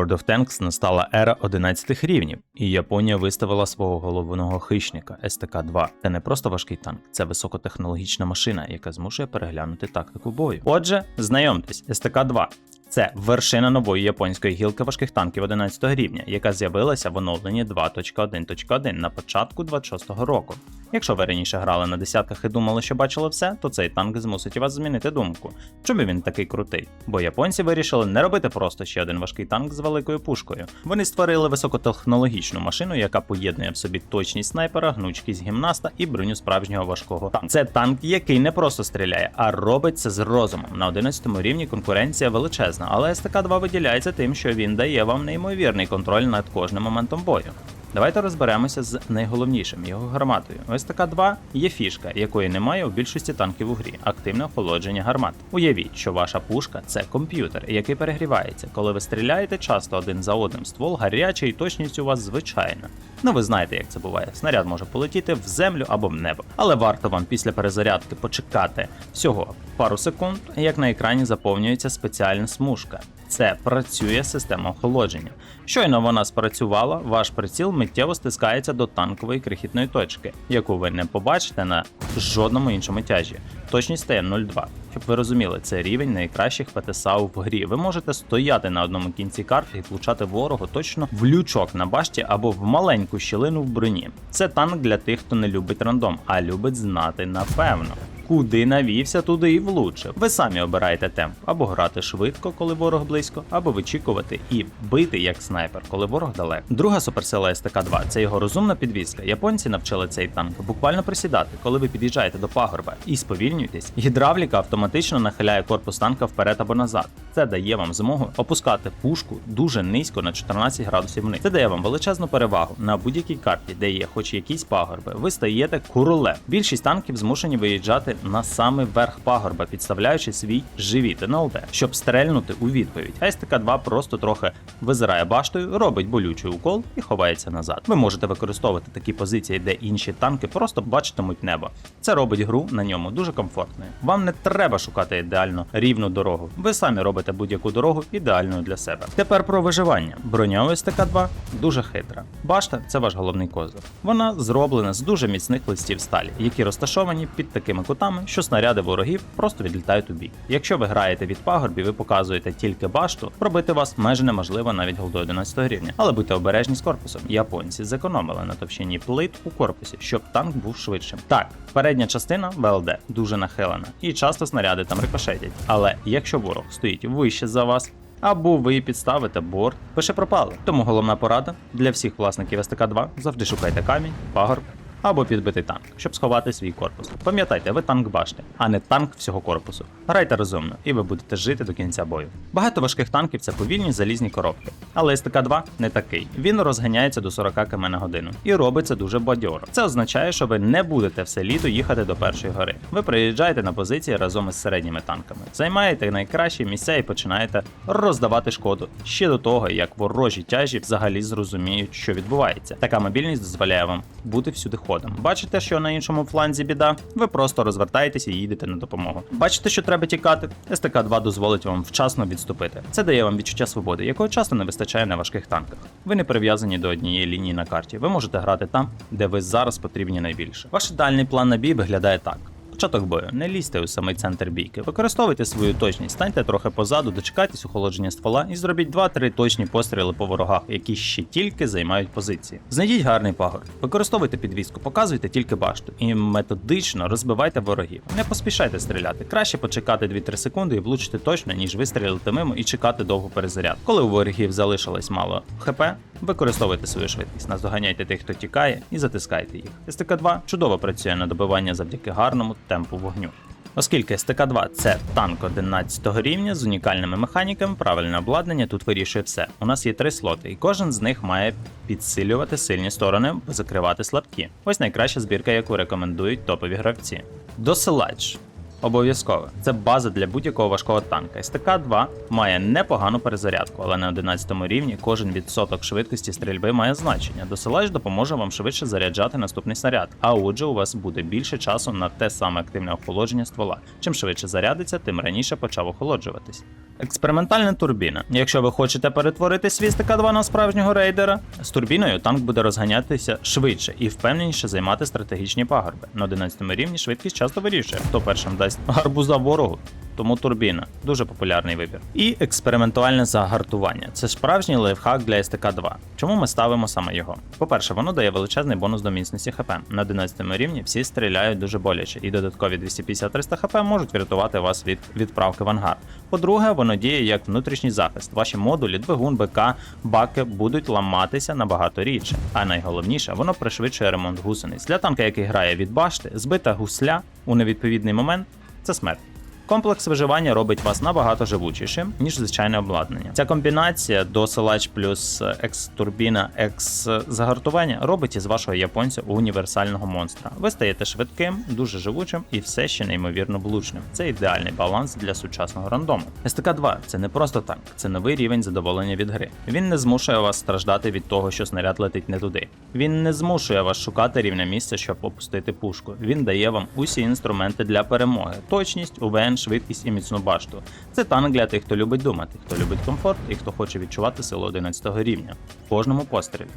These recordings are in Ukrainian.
World of Tanks настала ера 11 рівнів, і Японія виставила свого головного хищника СТК-2. Це не просто важкий танк, це високотехнологічна машина, яка змушує переглянути тактику бою. Отже, знайомтесь, СТК-2 це вершина нової японської гілки важких танків 11 рівня, яка з'явилася в оновленні 2.1.1 на початку 26-го року. Якщо ви раніше грали на десятках і думали, що бачили все, то цей танк змусить вас змінити думку. Чому він такий крутий? Бо японці вирішили не робити просто ще один важкий танк з великою пушкою. Вони створили високотехнологічну машину, яка поєднує в собі точність снайпера, гнучкість гімнаста і броню справжнього важкого танка. Це танк, який не просто стріляє, а робить це з розумом. На 11 рівні конкуренція величезна, але СТК-2 виділяється тим, що він дає вам неймовірний контроль над кожним моментом бою. Давайте розберемося з найголовнішим його гарматою. СТК-2 є фішка, якої немає у більшості танків у грі активне охолодження гармат. Уявіть, що ваша пушка це комп'ютер, який перегрівається. Коли ви стріляєте часто один за одним ствол, гарячий і точність у вас звичайна. Ну ви знаєте, як це буває. Снаряд може полетіти в землю або в небо. Але варто вам після перезарядки почекати всього пару секунд, як на екрані заповнюється спеціальна смужка. Це працює система охолодження. Щойно вона спрацювала, ваш приціл миттєво стискається до танкової крихітної точки, яку ви не побачите на жодному іншому тяжі. Точність стає 0,2. Щоб ви розуміли, це рівень найкращих ПТСАУ в грі. Ви можете стояти на одному кінці карти і влучати ворогу точно в лючок на башті або в маленьку щілину в броні. Це танк для тих, хто не любить рандом, а любить знати напевно. Куди навівся, туди і влучив. Ви самі обираєте темп або грати швидко, коли ворог близько, або вичікувати і бити як снайпер, коли ворог далеко. Друга суперсила СТК-2 це його розумна підвізка. Японці навчили цей танк буквально присідати, коли ви під'їжджаєте до пагорба і сповільнюєтесь. Гідравліка автоматично нахиляє корпус танка вперед або назад. Це дає вам змогу опускати пушку дуже низько на 14 градусів вниз. Це дає вам величезну перевагу на будь-якій карті, де є хоч якісь пагорби. Ви стаєте королем. Більшість танків змушені виїжджати на самий верх пагорба, підставляючи свій живіт НЛД, щоб стрельнути у відповідь. А СТК-2 просто трохи визирає баштою, робить болючий укол і ховається назад. Ви можете використовувати такі позиції, де інші танки просто бачитимуть небо. Це робить гру на ньому дуже комфортною. Вам не треба шукати ідеально рівну дорогу. Ви самі робите будь-яку дорогу ідеальною для себе. Тепер про виживання. Броня у СТК-2 дуже хитра. Башта це ваш головний козир. Вона зроблена з дуже міцних листів сталі, які розташовані під такими кутами, що снаряди ворогів просто відлітають у бік. Якщо ви граєте від пагорбів і показуєте тільки башту, пробити вас майже неможливо навіть голдо 11 рівня. Але будьте обережні з корпусом. Японці зекономили на товщині плит у корпусі, щоб танк був швидшим. Так, передня частина ВЛД дуже нахилена, і часто снаряди там рикошетять. Але якщо ворог стоїть вище за вас, або ви підставите борт, пише пропали. Тому головна порада для всіх власників СТК-2 завжди шукайте камінь, пагорб або підбитий танк, щоб сховати свій корпус. Пам'ятайте, ви танк башти, а не танк всього корпусу. Грайте розумно, і ви будете жити до кінця бою. Багато важких танків це повільні залізні коробки, але СТК-2 не такий. Він розганяється до 40 км на годину і робить це дуже бадьоро. Це означає, що ви не будете все літо їхати до першої гори. Ви приїжджаєте на позиції разом із середніми танками, займаєте найкращі місця і починаєте роздавати шкоду ще до того, як ворожі тяжі взагалі зрозуміють, що відбувається. Така мобільність дозволяє вам бути всюди ходом. Бачите, що на іншому фланзі біда? Ви просто розвертаєтеся і їдете на допомогу. Бачите, що треба тікати? СТК-2 дозволить вам вчасно відступити. Це дає вам відчуття свободи, якого часто не вистачає на важких танках. Ви не прив'язані до однієї лінії на карті. Ви можете грати там, де ви зараз потрібні найбільше. Ваш ідеальний план на бій виглядає так. Початок бою, не лізьте у самий центр бійки. Використовуйте свою точність, станьте трохи позаду, дочекайтесь охолодження ствола і зробіть 2-3 точні постріли по ворогах, які ще тільки займають позиції. Знайдіть гарний пагорб, використовуйте підвіску, показуйте тільки башту і методично розбивайте ворогів. Не поспішайте стріляти. Краще почекати 2-3 секунди і влучити точно, ніж вистрілити мимо і чекати довгу перезаряд. Коли у ворогів залишилось мало ХП, використовуйте свою швидкість, наздоганяйте тих, хто тікає, і затискайте їх. СТК-2 чудово працює на добивання завдяки гарному темпу вогню. Оскільки СТК-2 це танк 11 рівня з унікальними механіками, правильне обладнання тут вирішує все. У нас є три слоти, і кожен з них має підсилювати сильні сторони, закривати слабкі. Ось найкраща збірка, яку рекомендують топові гравці. Досилач. Обов'язково. Це база для будь-якого важкого танка. СТК-2 має непогану перезарядку, але на 11 рівні кожен відсоток швидкості стрільби має значення. Досилач допоможе вам швидше заряджати наступний снаряд, а отже, у вас буде більше часу на те саме активне охолодження ствола. Чим швидше зарядиться, тим раніше почав охолоджуватись. Експериментальна турбіна. Якщо ви хочете перетворити свій СТК-2 на справжнього рейдера, з турбіною танк буде розганятися швидше і впевненіше займати стратегічні пагорби. На 11 рівні швидкість часто вирішує, хто першим дасть гарбуза ворогу. Тому турбіна дуже популярний вибір. І експериментуальне загартування. Це справжній лайфхак для СТК-2. Чому ми ставимо саме його? По-перше, воно дає величезний бонус до міцності ХП. На 11 рівні всі стріляють дуже боляче, і додаткові 250-300 ХП можуть врятувати вас від відправки в ангар. По-друге, воно діє як внутрішній захист. Ваші модулі, двигун, БК, баки будуть ламатися набагато рідше. А найголовніше, воно пришвидшує ремонт гусениць. Для танка, який грає від башти, збита гусля у невідповідний момент це смерть. Комплекс виживання робить вас набагато живучішим, ніж звичайне обладнання. Ця комбінація досилач плюс екс-турбіна, екс-загартування робить із вашого японця універсального монстра. Ви стаєте швидким, дуже живучим і все ще неймовірно влучним. Це ідеальний баланс для сучасного рандому. СТК-2 це не просто танк, це новий рівень задоволення від гри. Він не змушує вас страждати від того, що снаряд летить не туди. Він не змушує вас шукати рівне місце, щоб опустити пушку. Він дає вам усі інструменти для перемоги: точність, УВН, швидкість і міцну башту. Це танк для тих, хто любить думати, хто любить комфорт і хто хоче відчувати силу 11 рівня в кожному пострілі.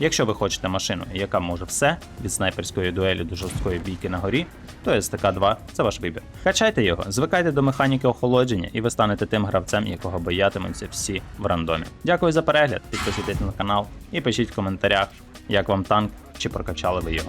Якщо ви хочете машину, яка може все від снайперської дуелі до жорсткої бійки на горі, то СТК-2 це ваш вибір. Качайте його, звикайте до механіки охолодження, і ви станете тим гравцем, якого боятимуться всі в рандомі. Дякую за перегляд, підписуйтесь на канал і пишіть в коментарях, як вам танк чи прокачали ви його.